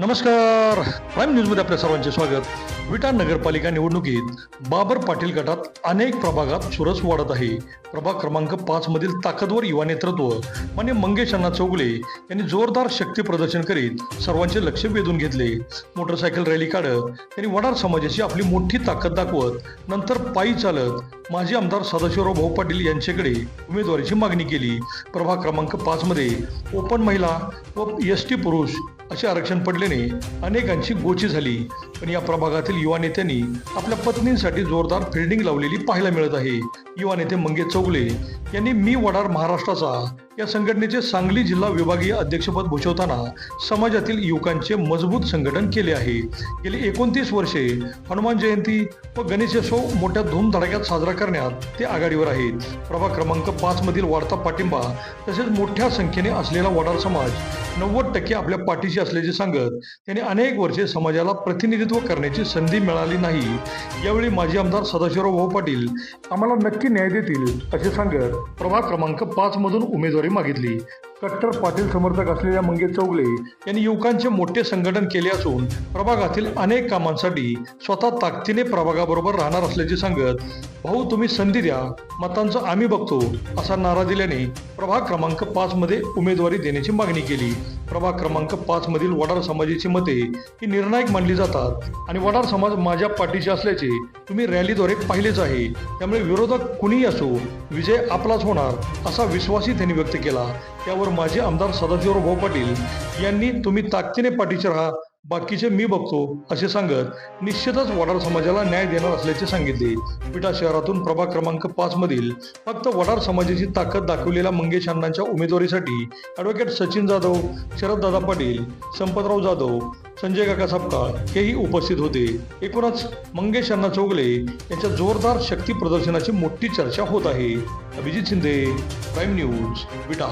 नमस्कार. प्राईम न्यूजमध्ये आपल्या सर्वांचे स्वागत. विटा नगरपालिका निवडणुकीत बाबर पाटील गटात अनेक प्रभागात चुरस वाढत आहे. प्रभाग क्रमांक पाच मधील ताकदवर युवा नेतृत्व मान्य मंगेश अण्णा चौगुले यांनी जोरदार शक्ती प्रदर्शन करीत सर्वांचे लक्ष वेधून घेतले. मोटरसायकल रॅली काढत त्यांनी वडार समाजाची आपली मोठी ताकद दाखवत नंतर पायी चालत माजी आमदार सदाशिवराव भाऊ पाटील यांच्याकडे उमेदवारीची मागणी केली. प्रभाग क्रमांक पाच मध्ये ओपन महिला व एस टी पुरुष असे आरक्षण पडल्याने अनेकांची गोची झाली. पण या प्रभागातील युवा नेत्यांनी आपल्या पत्नींसाठी जोरदार फिल्डिंग लावलेली पाहायला मिळत आहे. युवा नेते मंगेश चौगले यांनी मी वडार महाराष्ट्राचा या संघटनेचे सांगली जिल्हा विभागीय अध्यक्षपद भूषवताना समाजातील युवकांचे मजबूत संघटन केले आहे. गेली एकोणतीस वर्षे हनुमान जयंती व गणेशोत्सव मोठ्या धूमधडाक्यात साजरा करण्यात ते आघाडीवर आहेत. प्रभाग क्रमांक पाच मधील वाढता पाठिंबा तसेच मोठ्या संख्येने असलेला वडार समाज नव्वद टक्के आपल्या पाठीशी असल्याचे सांगत त्यांनी अनेक वर्षे समाजाला प्रतिनिधित्व करण्याची संधी मिळाली नाही. यावेळी माजी आमदार सदाशिवराव भाऊ पाटील आम्हाला नक्की न्याय देतील असे सांगत प्रभाग क्रमांक पाच मधून उमेदवारी मागितली. कट्टर पाटील समर्थक असलेल्या मंगेश चौगले यांनी युवकांचे मोठे संघटन केले असून प्रभागातील अनेक कामांसाठी स्वतः ताकदीने प्रभागाबरोबर राहणार असल्याचे सांगत भाऊ तुम्ही संधी द्या मतांचं आम्ही बघतो असा नारा दिल्याने प्रभाग क्रमांक पाच मध्ये उमेदवारी देण्याची मागणी केली. प्रभाग क्रमांक पाच मधील वडार समाजाची मते ही निर्णायक मानली जातात. आणि वडार समाज माझ्या पाठीशी असल्याचे तुम्ही रॅलीद्वारे पाहिलेच आहे. त्यामुळे विरोधक कुणीही असो विजय आपलाच होणार असा विश्वासही त्यांनी व्यक्त केला. त्यावर माजी आमदार सदाशिवराव भाऊ पाटील यांनी तुम्ही ताकदीने पाठीचे राहा बाकीचे मी बघतो असे सांगत निश्चितच वडार समाजाला न्याय देणार असल्याचे सांगितले. विटा शहरातून प्रभाग क्रमांक पाच मधील फक्त वडार समाजाची ताकद दाखवलेल्या मंगेश अण्णांच्या उमेदवारीसाठी ॲडव्होकेट सचिन जाधव शरददादा पाटील संपतराव जाधव संजय काका सापकाळ हेही उपस्थित होते. एकूणच मंगेश अण्णा चौगले यांच्या जोरदार शक्ती प्रदर्शनाची मोठी चर्चा होत आहे. Abhijit Shinde Prime News Vita